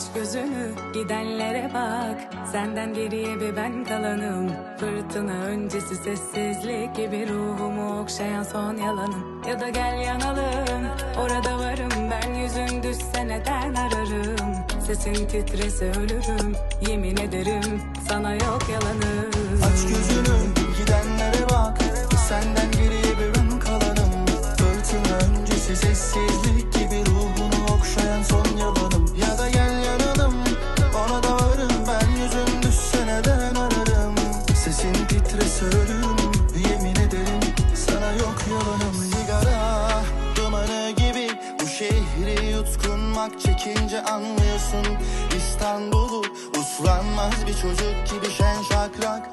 Aç gözünü gidenlere bak. Senden geriye bir ben kalanım. Fırtına öncesi sessizlik gibi Ruhumu okşayan son yalanım. Ya da gel yanalım Orada varım. Ben yüzün düşse neden ararım? Sesin titrese ölürüm Yemin ederim. Sana yok yalanım. Aç gözünü gidenlere bak. Senden geriye bir ben kalanım. Fırtına öncesi sessizlik gibi titrese ölürüm Yemin ederim. Sana yok yalanım Sigara dumanı gibi. Bu şehri yutkunmak çekince anlıyorsun. İstanbul'u uslanmaz bir çocuk gibi şen şakrak